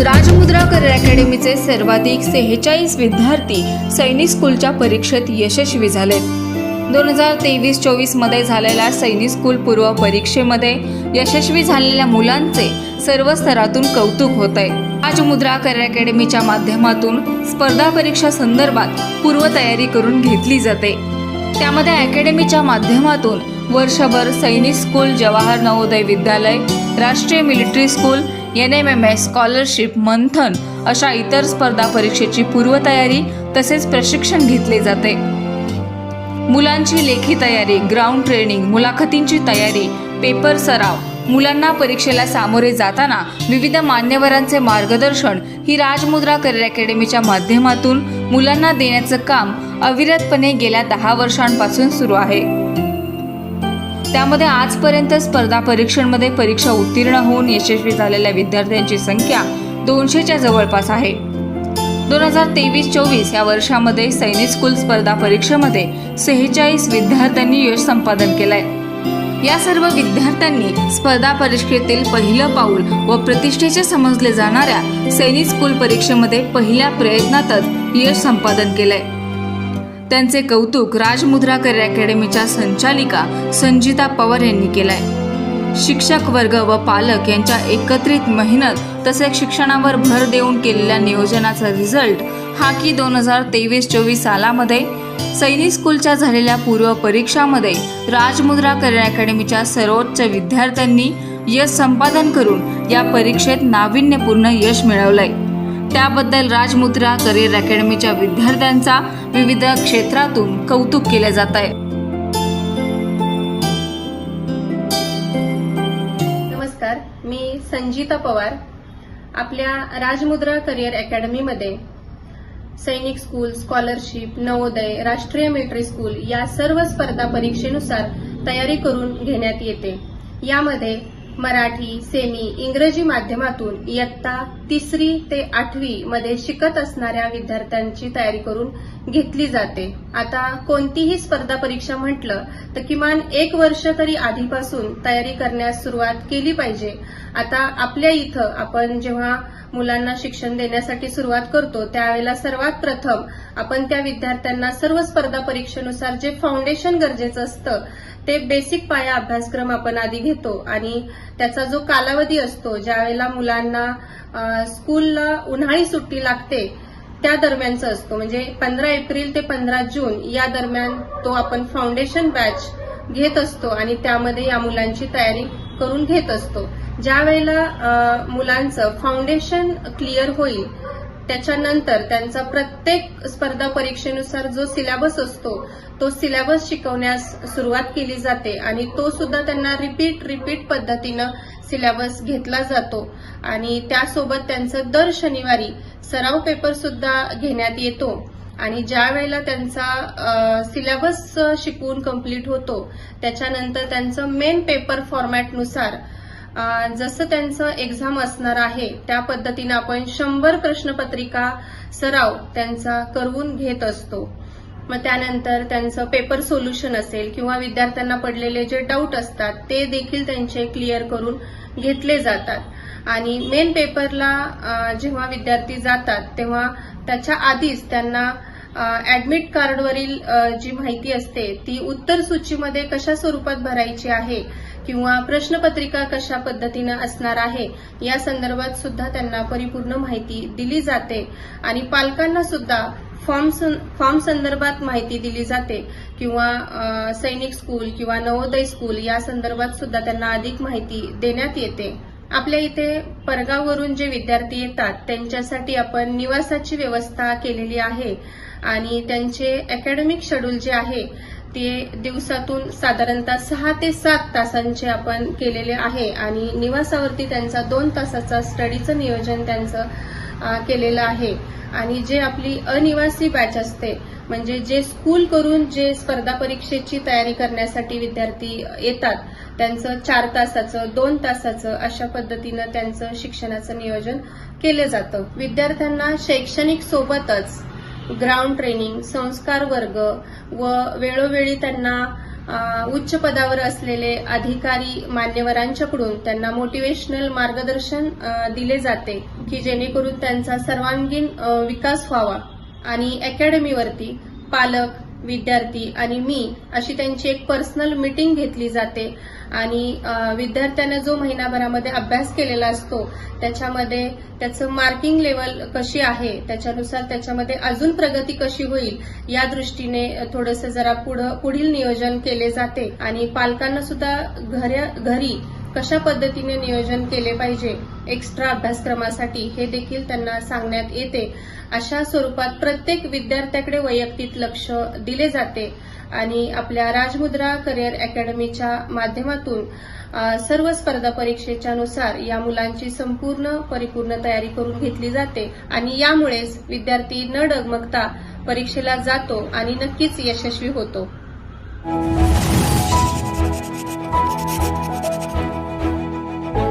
राजमुद्रा career अकॅडमीचे सर्वाधिक सेहेचाळीस विद्यार्थी सैनिक स्कूलच्या परीक्षेत यशस्वी झालेत दोन हजार तेवीस चोवीसमध्ये झालेल्या सैनिक स्कूल पूर्व परीक्षेमध्ये यशस्वी झालेल्या मुलांचे सर्व स्तरातून कौतुक होत आहे राजमुद्रा करिअर अकॅडमीच्या माध्यमातून स्पर्धा परीक्षा संदर्भात पूर्वतयारी करून घेतली जाते. त्यामध्ये अकॅडमीच्या माध्यमातून वर्षभर सैनिक स्कूल जवाहर नवोदय विद्यालय राष्ट्रीय military school N M M S scholarship Manthan अशा इतर स्पर्धा परीक्षेची पूर्वतयारी तसेच प्रशिक्षण घेतले जाते. मुलांची लेखी तयारी ग्राउंड ट्रेनिंग मुलाखतींची तयारी पेपर सराव. मुलांना परीक्षेला सामोरे जाताना विविध मान्यवरांचे मार्गदर्शन ही राजमुद्रा करिअर अकॅडमीच्या माध्यमातून मुलांना देण्याचं काम अविरतपणे गेल्या दहा वर्षांपासून सुरू आहे. त्यामध्ये आजपर्यंत स्पर्धा परीक्षांमध्ये परीक्षा उत्तीर्ण होऊन यशस्वी झालेल्या विद्यार्थ्यांची संख्या दोनशेच्या जवळपास आहे. दोन हजार तेवीस चोवीस या वर्षामध्ये सैनिक स्कूल स्पर्धा परीक्षेमध्ये सेहेचाळीस विद्यार्थ्यांनी यश संपादन केलंय. या सर्व विद्यार्थ्यांनी स्पर्धा परीक्षेतील पहिलं पाऊल व प्रतिष्ठेचे समजले जाणाऱ्या सैनिक स्कूल परीक्षेमध्ये पहिल्या प्रयत्नातच यश संपादन केलंय. त्यांचे कौतुक राजमुद्रा करिअर अकॅडमीच्या संचालिका संजिता पवार यांनी केलंय. शिक्षक वर्ग व पालक यांच्या एकत्रित मेहनत तसेच शिक्षणावर भर देऊन केलेल्या नियोजनाचा रिझल्ट हा की दोन हजार तेवीस चोवीस सालामध्ये सैनिक स्कूलच्या झालेल्या पूर्व परीक्षामध्ये राजमुद्रा करिअर अकॅडमीच्या सर्वोच्च विद्यार्थ्यांनी यश संपादन करून या परीक्षेत नाविन्यपूर्ण यश मिळवलंय. त्याबद्दल राजमुद्रा करिअर अकॅडमीच्या विद्यार्थ्यांचा विविध क्षेत्रातून कौतुक केले जात आहे. नमस्कार मी संजीता पवार. आपल्या राजमुद्रा करिअर अकॅडमीमध्ये सैनिक स्कूल स्कॉलरशिप नवोदय राष्ट्रीय मिलिटरी स्कूल या सर्व स्पर्धा परीक्षेनुसार तयारी करून घेण्यात येते. यामध्ये मराठी सेमी इंग्रजी माध्यमातून इयत्ता तिसरी ते आठवी मध्ये शिकत असणाऱ्या विद्यार्थ्यांची तयारी करून घेतली जाते. आता कोणतीही स्पर्धा परीक्षा म्हटलं तर किमान एक वर्ष तरी आधीपासून तयारी करण्यास सुरुवात केली पाहिजे. आता आपल्या इथं आपण जेव्हा मुलांना शिक्षण देण्यासाठी सुरुवात करतो त्यावेळेला सर्वात प्रथम आपण त्या विद्यार्थ्यांना सर्व स्पर्धा परीक्षेनुसार जे फाउंडेशन गरजेचं असतं ते बेसिक पाया अभ्यासक्रम आपण आधी घेतो आणि त्याचा जो कालावधी असतो ज्यावेळेला मुलांना स्कूलला उन्हाळी सुट्टी लागते त्या दरम्यानचा असतो. म्हणजे पंधरा एप्रिल ते पंधरा जून या दरम्यान तो आपण फाउंडेशन बॅच घेत असतो आणि त्यामध्ये या मुलांची तयारी करून घेत असतो. ज्या वेळेला मुलांचं फाउंडेशन क्लिअर होईल त्याच्यानंतर त्यांचा प्रत्येक स्पर्धा परीक्षेनुसार जो सिलेबस असतो तो सिलेबस शिकवण्यास सुरुवात केली जाते आणि तो सुद्धा त्यांना रिपीट रिपीट पद्धतीनं सिलेबस घेतला जातो. आणि त्यासोबत त्यांचं दर शनिवारी सराव पेपर सुद्धा घेण्यात येतो. आणि ज्या वेळेला त्यांचा सिलेबस शिकवून कंप्लीट होतो त्याच्यानंतर त्यांचं मेन पेपर फॉर्मॅटनुसार जसं त्यांचं एक्झाम असणार आहे त्या पद्धतीनं आपण शंभर प्रश्नपत्रिका सराव त्यांचा करवून घेत असतो. मग त्यानंतर त्यांचं पेपर सोल्युशन असेल किंवा विद्यार्थ्यांना पडलेले जे डाऊट असतात ते देखील त्यांचे क्लिअर करून घेतले जातात. आणि मेन पेपरला जेव्हा विद्यार्थी जातात तेव्हा त्याच्या आधीच त्यांना ऍडमिट कार्डवरील जी माहिती असते ती उत्तर सूचीमध्ये कशा स्वरूपात भरायची आहे किंवा प्रश्नपत्रिका कशा पद्धतीनं असणार आहे या संदर्भात सुद्धा त्यांना परिपूर्ण माहिती दिली जाते. आणि पालकांना सुद्धा फॉर्म फॉर्म संदर्भात माहिती दिली जाते. किंवा सैनिक स्कूल किंवा नवोदय स्कूल या संदर्भात सुद्धा त्यांना अधिक माहिती देण्यात येते. आपल्या इथे परगाववरून जे विद्यार्थी येतात त्यांच्यासाठी आपण निवासाची व्यवस्था केलेली आहे. आणि त्यांचे अकॅडमिक शेड्यूल जे आहे ते दिवसातून साधारणतः सहा ते सात तासांचे आपण केलेले आहे आणि निवासावरती त्यांचा दोन तासाचा स्टडीचं नियोजन त्यांचं केलेलं आहे. आणि जे आपली अनिवासी बॅच असते म्हणजे जे स्कूल करून जे स्पर्धा परीक्षेची तयारी करण्यासाठी विद्यार्थी येतात त्यांचं चार तासाचं दोन तासाचं अशा पद्धतीनं त्यांचं शिक्षणाचं नियोजन केलं जातं. विद्यार्थ्यांना शैक्षणिक सोबतच ग्राउंड ट्रेनिंग संस्कार वर्ग व वेळोवेळी त्यांना उच्च पदावर असलेले अधिकारी मान्यवरांच्याकडून त्यांना मोटिवेशनल मार्गदर्शन दिले जाते की जेणेकरून त्यांचा सर्वांगीण विकास व्हावा. आणि अकॅडमीवरती पालक विद्यार्थी आणि मी अशी त्यांची एक पर्सनल मीटिंग घेतली जाते. आणि विद्यार्थ्यांना विद्यार्थ्यानं जो महिनाभरामध्ये अभ्यास केलेला असतो त्याच्यामध्ये त्याचं मार्किंग लेवल कशी आहे त्याच्यानुसार त्याच्यामध्ये अजून प्रगती कशी होईल या दृष्टीने थोडंसं जरा पुढं पुढील नियोजन केले जाते. आणि पालकांना सुद्धा घऱ्या घरी कशा पद्धतीने नियोजन केले पाहिजे एक्स्ट्रा अभ्यासक्रमासाठी हे देखील त्यांना सांगण्यात येते. अशा स्वरूपात प्रत्येक विद्यार्थ्याकडे वैयक्तिक लक्ष दिले जाते आणि आपल्या राजमुद्रा करिअर अकॅडमीच्या माध्यमातून सर्व स्पर्धा परीक्षेच्या नुसार या मुलांची संपूर्ण परिपूर्ण तयारी करून घेतली जाते आणि यामुळेच विद्यार्थी न डगमगता परीक्षेला जातो आणि नक्कीच यशस्वी होतो.